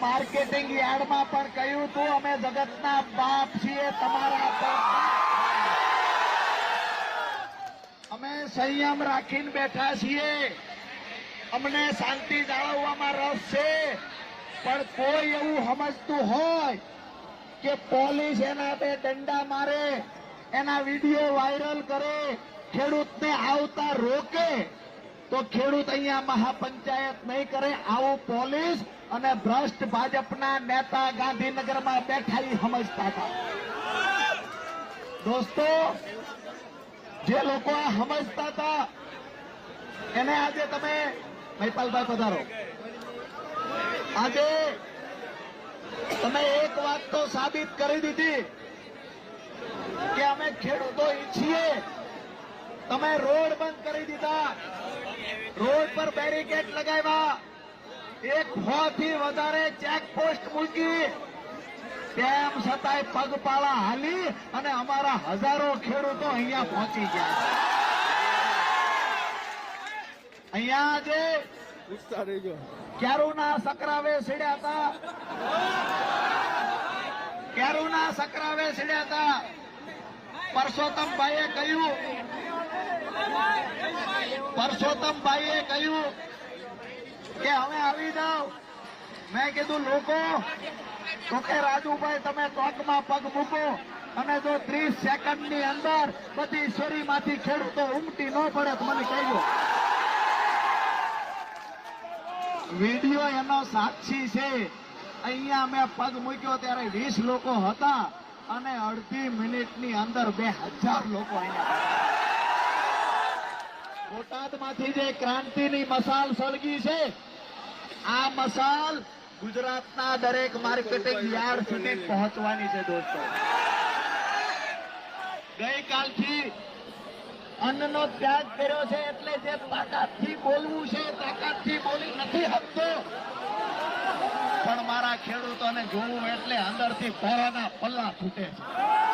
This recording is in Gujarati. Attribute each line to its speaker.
Speaker 1: માર્કેટિંગ યાર્ડમાં પણ કહ્યું હતું, અમે જગતના બાપ છીએ, તમારા અમે સંયમ રાખીને બેઠા છીએ. અમને શાંતિ જાળવવામાં રસ છે, પણ કોઈ એવું સમજતું હોય કે પોલીસ એના બે દંડા મારે, એના વીડિયો વાયરલ કરે, ખેડૂતને આવતા રોકે તો ખેડૂત અહીંયા મહાપંચાયત નહીં કરે, આવું પોલીસ અને ભ્રષ્ટ ભાજપના નેતા ગાંધીનગરમાં બેઠા સમજતા હતા. દોસ્તો, જે લોકો આ સમજતા હતા, એને આજે તમે મહિપાલભાઈ પધારો. આજે તમે એક વાત તો સાબિત કરી દીધી કે અમે ખેડૂતો ઈચ્છીએ. તમે રોડ બંધ કરી દીધા. રોડ પર બેરિકેડ લગાવ્યા. એક સો થી વધારે ચેકપોસ્ટ મૂકી. તેમ છતાંય પગપાળા હાલી અને અમારા હજારો ખેડૂતો અહીંયા પહોંચી ગયા અહીંયા
Speaker 2: જે
Speaker 1: ક્યારુના સકરાવે સીડ્યા હતા. ક્યારુના સકરાવે સીડ્યા હતા. પરસોત્તમભાઈએ કહ્યું પરસોત્તમભાઈએ કહ્યું કે હવે આવી જાઓ. મેં કીધું, લોકો તો કે રાજુભાઈ તમે ચોકમાં પગ મૂકો અને જો ત્રીસ સેકન્ડની અંદર બધી શેરીમાંથી ખેડૂતો ઉમટી ન પડે મને કહેજો. વીડિયો એનો સાક્ષી છે. અહીંયા મેં પગ મૂક્યો ત્યારે વીસ લોકો હતા અને અડધી મિનિટની અંદર બે હજાર લોકો અહીંયા બોટાદમાંથી જે ક્રાંતિની મસાલ સળગી છે, આ મસાલ ગુજરાતના દરેક માર્કેટિંગ યાર્ડ સુધી પહોંચવાની છે દોસ્તો. ગઈકાલથી અન્નનો ત્યાગ કર્યો છે એટલે જે તાકાતથી બોલવું છે, તાકાતથી બોલી નથી હકતો પણ મારા ખેડૂતોને જોવું એટલે અંદરથી ભરાના પલ્લા છૂટે છે.